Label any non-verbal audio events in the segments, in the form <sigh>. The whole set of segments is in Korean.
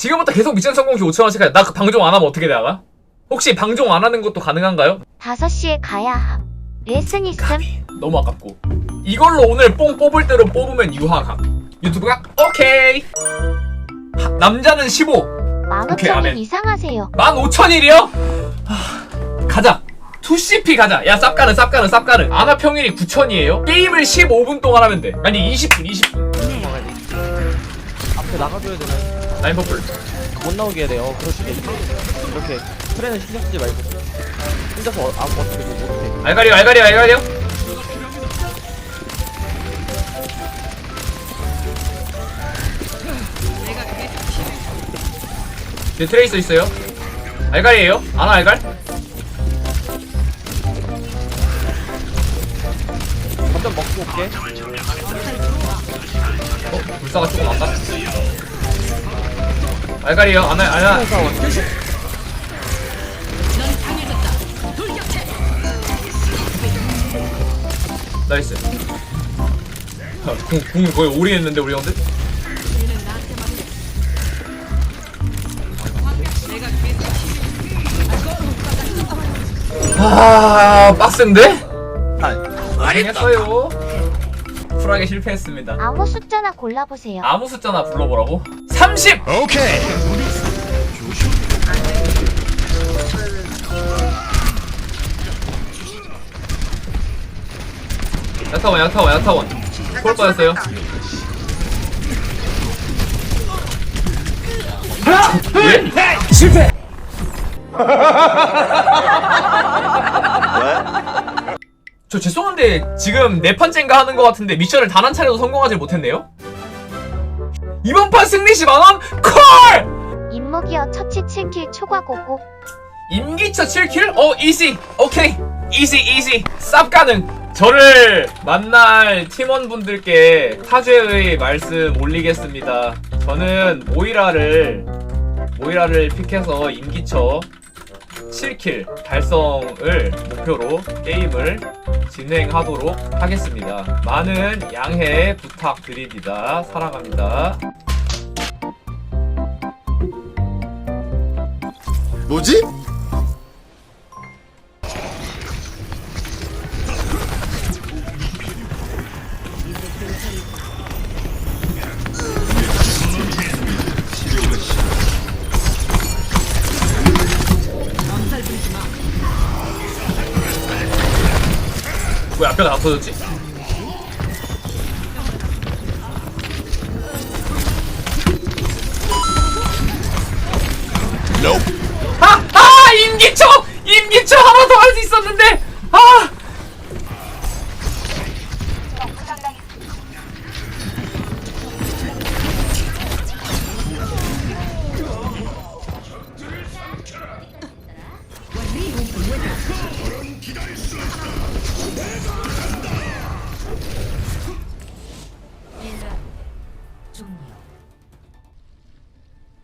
지금부터 계속 미션 성공시 5천원씩 하자. 나그 방종 안 하면 어떻게 나가? 혹시 방종 안 하는 것도 가능한가요? 5시에 가야 함. 레슨 있음. 너무 아깝고. 이걸로 오늘 뽕 뽑을 대로 뽑으면 유하각. 유튜브가 오케이. 하, 남자는 15. 오케이, 안 해. 15,000원 이상하세요. 15,000일이요? 가자. 2CP 가자. 야, 쌉가는, 쌉가는, 쌉가는. 아나 평일이 9,000이에요? 게임을 15분 동안 하면 돼. 아니, 20분, 20분. 앞에 나가줘야 되나? 라인 퍼플. 못 나오게 해야 돼요. 그러시겠지. 이렇게 트레는 신경 쓰지 말고 혼자서 어- 아무 어떻게 뭐 못해. 알가리오, 알가리오, 알가리오. 네, 트레이서 있어요. 알갈이에요. 아나 알갈? 한점 먹고 올게. 어, 불사가 조금 안 맞. 알갈이에요. 아나, 아나. 나이스. 아, 궁, 궁 거의 올인했는데 우리 형들? 아 빡센데? 고생했어요. 쿨하게 실패했습니다. 아무 숫자나 골라보세요. 아무 숫자나 불러보라고? 30! 야타원 야타원 야타원 볼 뻔했어요 왜? 실패! <laughs> 저 죄송한데 지금 네 판째인가 하는 것 같은데 미션을 단 한 차례도 성공하지 못했네요? 이번 판 승리시 만원 콜! 임무기어 처치 7킬 초과 고고. 임기처 7킬? 어 이지 오케이 이지 이지 쌉 가능 저를 만날 팀원분들께 사죄의 말씀 올리겠습니다 저는 모이라를 모이라를 픽해서 임기처 7킬 달성을 목표로 게임을 진행하도록 하겠습니다. 많은 양해 부탁드립니다. 사랑합니다. 뭐지? 왜 앞에가 다 터졌지? 아! 아! 임기초! 임기초 하나 더 할 수 있었는데! 아!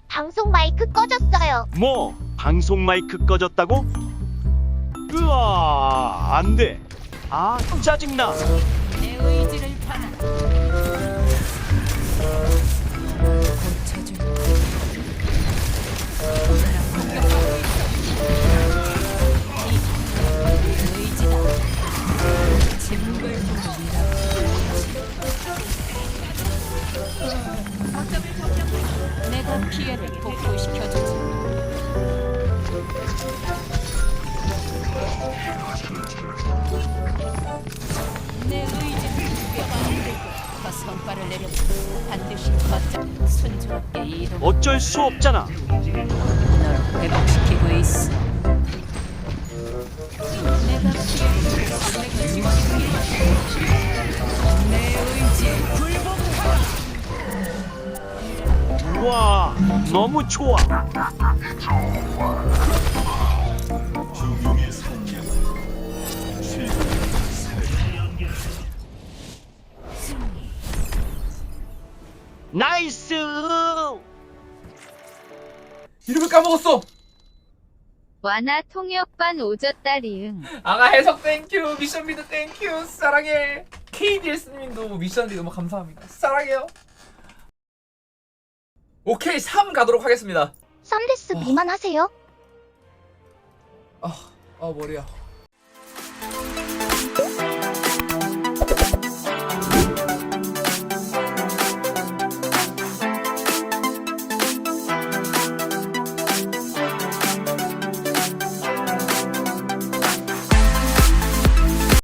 방송 마이크 꺼졌어요. 뭐 방송 마이크 꺼졌다고? 으아 안돼 아 짜증나 내 의지를 받아 피해를 복구시켜주지. 내 의지는 뼈가 더 성과를 내려 반드시 거점 순조롭게 이동 어쩔 수 없잖아. 널 회복시키고 있어 너무 좋아. 나이스! 이름을 까먹었어! 완화 통역반 오졌다 리응. 아가 해석 땡큐 미션 미드 땡큐 사랑해. KBS님도 미션 리드 너무 감사합니다. 사랑해요 오케이 3 가도록 하겠습니다. 썬데스 어. 미만 하세요? 아, 아 머리야.